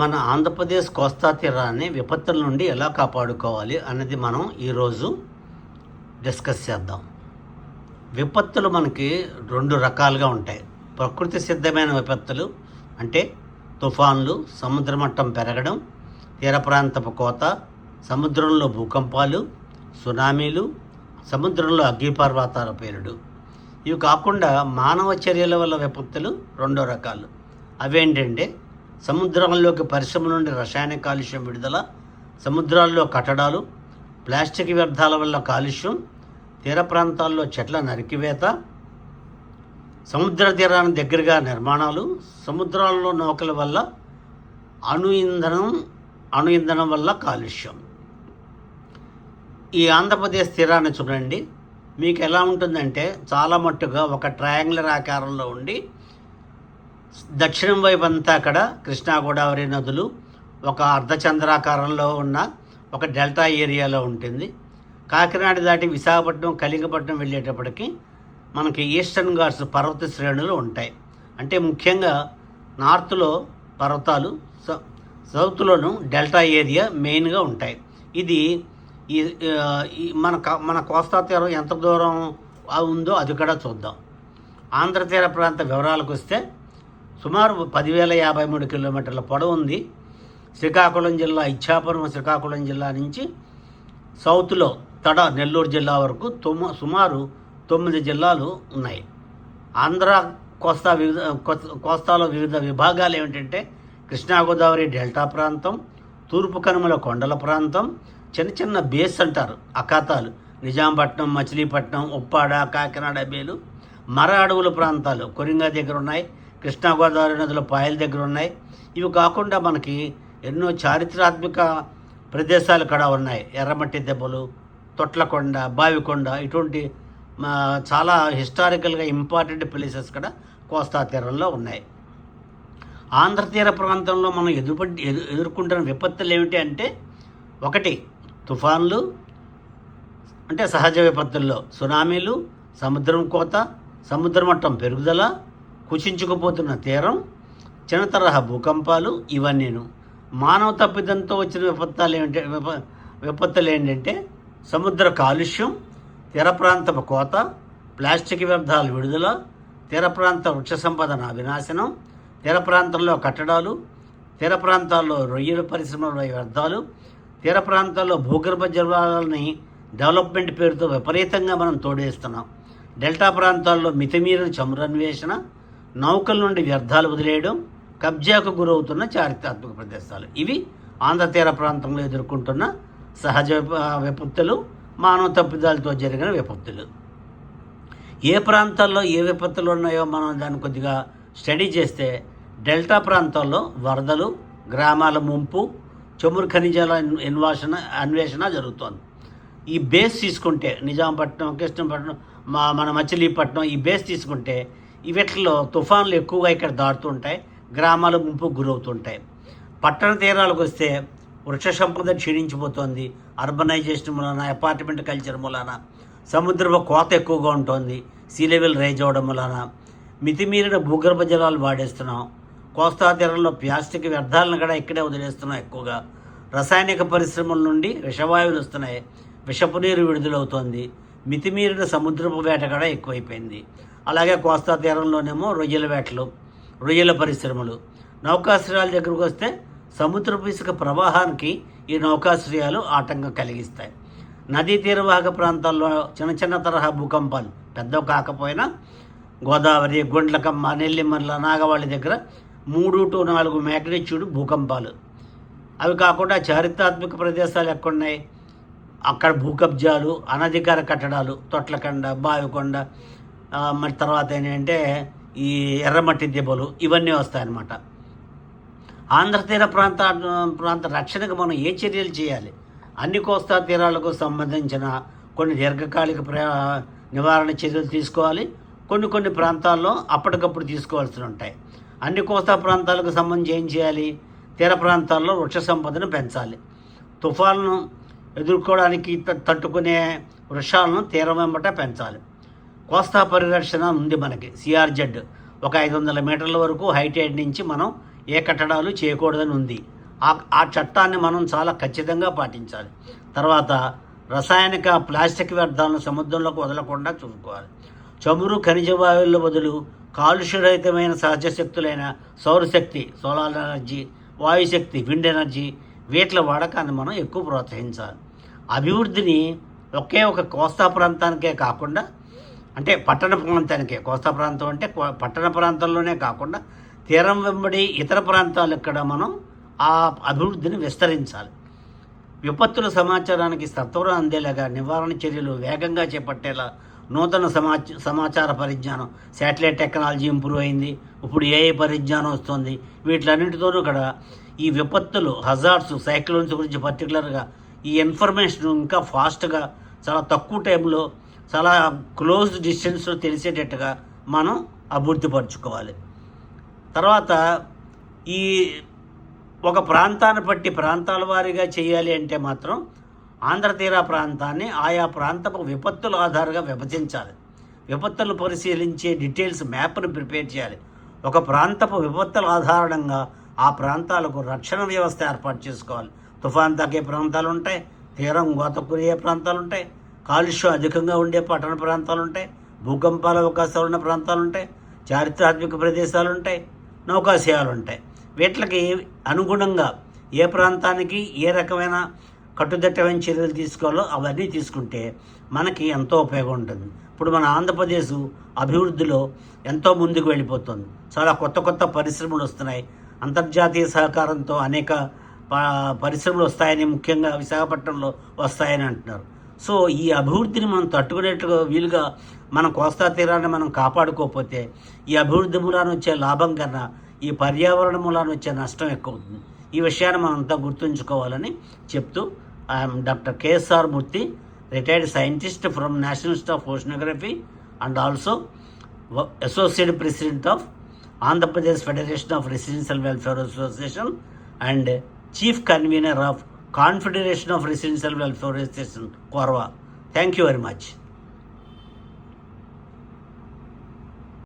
మన ఆంధ్రప్రదేశ్ కోస్తా తీరాన్ని విపత్తుల నుండి ఎలా కాపాడుకోవాలి అనేది మనం ఈరోజు డిస్కస్ చేద్దాం విపత్తులు మనకి రెండు రకాలుగా ఉంటాయి ప్రకృతి సిద్ధమైన విపత్తులు అంటే తుఫాన్లు సముద్ర మట్టం పెరగడం తీర ప్రాంతపు కోత సముద్రంలో భూకంపాలు సునామీలు సముద్రంలో అగ్నిపర్వతాల పేరుడు ఇవి కాకుండా మానవ చర్యల వల్ల విపత్తులు రెండో రకాలు అవేంటంటే సముద్రాల్లోకి పరిశ్రమ నుండి రసాయన కాలుష్యం విడుదల సముద్రాల్లో కట్టడాలు ప్లాస్టిక్ వ్యర్థాల వల్ల కాలుష్యం తీర ప్రాంతాల్లో చెట్ల నరికివేత సముద్ర తీరానికి దగ్గరగా నిర్మాణాలు సముద్రాల్లో నౌకల వల్ల అణు ఇంధనం అణు ఇంధనం వల్ల కాలుష్యం ఈ ఆంధ్రప్రదేశ్ తీరాన్ని చూడండి మీకు ఎలా ఉంటుందంటే చాలా మట్టుగా ఒక ట్రయాంగులర్ ఆకారంలో ఉండి దక్షిణం వైపు అంతా అక్కడ కృష్ణా గోదావరి నదులు ఒక అర్ధచంద్రాకారంలో ఉన్న ఒక డెల్టా ఏరియాలో ఉంటుంది కాకినాడ దాటి విశాఖపట్నం కలింగపట్నం వెళ్ళేటప్పటికి మనకి ఈస్టర్న్ ఘాట్స్ పర్వత శ్రేణులు ఉంటాయి అంటే ముఖ్యంగా నార్త్లో పర్వతాలు సౌత్లోను డెల్టా ఏరియా మెయిన్గా ఉంటాయి ఇది ఈ మన మన కోస్తా తీరం ఎంత దూరం ఉందో అది కూడా చూద్దాం ఆంధ్ర తీర ప్రాంత వివరాలకు వస్తే సుమారు పదివేల యాభై మూడు కిలోమీటర్ల పొడవు ఉంది శ్రీకాకుళం జిల్లా ఇచ్చాపురం శ్రీకాకుళం జిల్లా నుంచి సౌత్లో తడ నెల్లూరు జిల్లా వరకు తొమ్మ సుమారు తొమ్మిది జిల్లాలు ఉన్నాయి ఆంధ్ర కోస్తా వివిధ కోస్తాలో వివిధ విభాగాలు ఏమిటంటే కృష్ణాగోదావరి డెల్టా ప్రాంతం తూర్పు కనుమల కొండల ప్రాంతం చిన్న చిన్న బేస్ అంటారు అఖాతాలు నిజాంపట్నం మచిలీపట్నం ఉప్పాడ కాకినాడ బేలు మర అడవుల ప్రాంతాలు కొరింగా దగ్గర ఉన్నాయి కృష్ణా గోదావరి నదుల పాయల దగ్గర ఉన్నాయి ఇవి కాకుండా మనకి ఎన్నో చారిత్రాత్మక ప్రదేశాలు కూడా ఉన్నాయి ఎర్రమట్టి దెబ్బలు తొట్లకొండ బావికొండ ఇటువంటి చాలా హిస్టారికల్గా ఇంపార్టెంట్ ప్లేసెస్ కూడా కోస్తా తీరంలో ఉన్నాయి ఆంధ్ర తీర ప్రాంతంలో మనం ఎదు ఎదుర్కొంటున్న విపత్తులు ఏమిటి అంటే ఒకటి తుఫాన్లు అంటే సహజ విపత్తుల్లో సునామీలు సముద్రం కోత సముద్ర మట్టం పెరుగుదల కుచించుకుపోతున్న తీరం చిన్న తరహా భూకంపాలు ఇవన్నీను మానవ తప్పిదంతో వచ్చిన విపత్తులు ఏమిటంటే విప విపత్తులు ఏంటంటే సముద్ర కాలుష్యం తీర ప్రాంతపు కోత ప్లాస్టిక్ వ్యర్థాలు విడుదల తీర ప్రాంత వృక్ష సంపదన వినాశనం తీర ప్రాంతంలో కట్టడాలు తీర ప్రాంతాల్లో రొయ్యల పరిశ్రమల వ్యర్థాలు తీర ప్రాంతాల్లో భూగర్భ జలాలని డెవలప్మెంట్ పేరుతో విపరీతంగా మనం తోడేస్తున్నాం డెల్టా ప్రాంతాల్లో మితిమీరిన చమురన్వేషణ నౌకల నుండి వ్యర్థాలు వదిలేయడం కబ్జాకు గురవుతున్న చారిత్రాత్మక ప్రదేశాలు ఇవి ఆంధ్ర తీర ప్రాంతంలో ఎదుర్కొంటున్న సహజ విపత్తులు మానవ తప్పిదాలతో జరిగిన విపత్తులు ఏ ప్రాంతాల్లో ఏ విపత్తులు ఉన్నాయో మనం దాన్ని కొద్దిగా స్టడీ చేస్తే డెల్టా ప్రాంతాల్లో వరదలు గ్రామాల ముంపు చమురు ఖనిజాల అన్వేషణ అన్వేషణ జరుగుతోంది ఈ బేస్ తీసుకుంటే నిజాంపట్నం కృష్ణపట్నం మన మచిలీపట్నం ఈ బేస్ తీసుకుంటే వీటిలో తుఫాన్లు ఎక్కువగా ఇక్కడ దాడుతుంటాయి గ్రామాలు ముంపుకు గురవుతుంటాయి పట్టణ తీరాలకు వస్తే వృక్ష సంపద క్షీణించిపోతుంది అర్బనైజేషన్ మూలాన అపార్ట్మెంట్ కల్చర్ మూలాన సముద్రపు కోత ఎక్కువగా ఉంటుంది సీ లెవెల్ రైజ్ అవడం వలన మితిమీరిన భూగర్భ జలాలు వాడేస్తున్నాం కోస్తా తీరంలో ప్లాస్టిక్ వ్యర్థాలను కూడా ఇక్కడే వదిలేస్తున్నాం ఎక్కువగా రసాయనిక పరిశ్రమల నుండి విషవాయువులు వస్తున్నాయి విషపు నీరు విడుదలవుతోంది మితిమీరిన సముద్రపు వేట కూడా ఎక్కువైపోయింది అలాగే కోస్తా తీరంలోనేమో రొయ్యల వేటలు రొయ్యల పరిశ్రమలు నౌకాశ్రయాల దగ్గరకు వస్తే సముద్రపు ఇసుక ప్రవాహానికి ఈ నౌకాశ్రయాలు ఆటంకం కలిగిస్తాయి నదీ తీరవాహక ప్రాంతాల్లో చిన్న చిన్న తరహా భూకంపాలు పెద్ద కాకపోయినా గోదావరి గుండ్లకమ్మ నెల్లిమర్ల నాగవాళ్ళ దగ్గర మూడు టు నాలుగు మ్యాగ్నిట్యూడ్ భూకంపాలు అవి కాకుండా చారిత్రాత్మక ప్రదేశాలు ఎక్కడున్నాయి అక్కడ భూకబ్జాలు అనధికార కట్టడాలు తొట్లకొండ బావికొండ మరి తర్వాత ఏంటంటే ఈ ఎర్రమట్టి దెబ్బలు ఇవన్నీ వస్తాయన్నమాట ఆంధ్ర తీర ప్రాంత ప్రాంత రక్షణకు మనం ఏ చర్యలు చేయాలి అన్ని కోస్తా తీరాలకు సంబంధించిన కొన్ని దీర్ఘకాలిక నివారణ చర్యలు తీసుకోవాలి కొన్ని కొన్ని ప్రాంతాల్లో అప్పటికప్పుడు తీసుకోవాల్సి ఉంటాయి అన్ని కోస్తా ప్రాంతాలకు సంబంధించి ఏం చేయాలి తీర ప్రాంతాల్లో వృక్ష సంపదను పెంచాలి తుఫాను ఎదుర్కోవడానికి తట్టుకునే వృక్షాలను తీరం వెంబట పెంచాలి కోస్తా పరిరక్షణ ఉంది మనకి సిఆర్జెడ్ ఒక ఐదు వందల మీటర్ల వరకు హైటైడ్ నుంచి మనం ఏ కట్టడాలు చేయకూడదని ఉంది ఆ చట్టాన్ని మనం చాలా ఖచ్చితంగా పాటించాలి తర్వాత రసాయనిక ప్లాస్టిక్ వ్యర్థాలను సముద్రంలోకి వదలకుండా చూసుకోవాలి చమురు ఖనిజ వాయువుల బదులు కాలుష్యరహితమైన సహజ శక్తులైన సౌరశక్తి సోలార్ ఎనర్జీ వాయుశక్తి విండ్ ఎనర్జీ వీటిల వాడకాన్ని మనం ఎక్కువ ప్రోత్సహించాలి అభివృద్ధిని ఒకే ఒక కోస్తా ప్రాంతానికే కాకుండా అంటే పట్టణ ప్రాంతానికి కోస్తా ప్రాంతం అంటే పట్టణ ప్రాంతంలోనే కాకుండా తీరం వెంబడి ఇతర ప్రాంతాలు ఇక్కడ మనం ఆ అభివృద్ధిని విస్తరించాలి విపత్తుల సమాచారానికి సత్వరం అందేలాగా నివారణ చర్యలు వేగంగా చేపట్టేలా నూతన సమాచ సమాచార పరిజ్ఞానం శాటిలైట్ టెక్నాలజీ ఇంప్రూవ్ అయింది ఇప్పుడు ఏఏ పరిజ్ఞానం వస్తుంది వీటిలన్నింటితోనూ కూడా ఈ విపత్తులు హజార్స్ సైక్లోన్స్ గురించి పర్టికులర్గా ఈ ఇన్ఫర్మేషన్ ఇంకా ఫాస్ట్గా చాలా తక్కువ టైంలో చాలా క్లోజ్ డిస్టెన్స్ తెలిసేటట్టుగా మనం అభివృద్ధిపరచుకోవాలి తర్వాత ఈ ఒక ప్రాంతాన్ని బట్టి ప్రాంతాల వారీగా చేయాలి అంటే మాత్రం ఆంధ్ర తీర ప్రాంతాన్ని ఆయా ప్రాంతపు విపత్తుల ఆధారంగా విభజించాలి విపత్తులు పరిశీలించే డీటెయిల్స్ మ్యాప్ను ప్రిపేర్ చేయాలి ఒక ప్రాంతపు విపత్తుల ఆధారంగా ఆ ప్రాంతాలకు రక్షణ వ్యవస్థ ఏర్పాటు చేసుకోవాలి తుఫాన్ తగ్గే ప్రాంతాలు ఉంటాయి తీరం గోతకురియే ప్రాంతాలు ఉంటాయి కాలుష్యం అధికంగా ఉండే పట్టణ ప్రాంతాలు ఉంటాయి భూకంపాల అవకాశాలు ఉన్న ప్రాంతాలు ఉంటాయి చారిత్రాత్మక ప్రదేశాలు ఉంటాయి నౌకాశయాలు ఉంటాయి వీటికి అనుగుణంగా ఏ ప్రాంతానికి ఏ రకమైన కట్టుదిట్టమైన చర్యలు తీసుకోవాలో అవన్నీ తీసుకుంటే మనకి ఎంతో ఉపయోగం ఉంటుంది ఇప్పుడు మన ఆంధ్రప్రదేశ్ అభివృద్ధిలో ఎంతో ముందుకు వెళ్ళిపోతుంది చాలా కొత్త కొత్త పరిశ్రమలు వస్తున్నాయి అంతర్జాతీయ సహకారంతో అనేక పరిశ్రమలు వస్తాయని ముఖ్యంగా విశాఖపట్నంలో వస్తాయని అంటున్నారు సో ఈ అభివృద్ధిని మనం తట్టుకునేట్టుగా వీలుగా మనం కోస్తా తీరాన్ని మనం కాపాడుకోకపోతే ఈ అభివృద్ధి మూలాన్ని వచ్చే లాభం కన్నా ఈ పర్యావరణ మూలాన్ని వచ్చే నష్టం ఎక్కువ అవుతుంది ఈ విషయాన్ని మనం అంతా గుర్తుంచుకోవాలని చెప్తూ I'm doctor KSR Murthy retired scientist from national of oceanography and also associate president of Andhra Pradesh federation of residential welfare association and chief convener of Confederation of Residential Welfare Association, Korva. Thank you very much.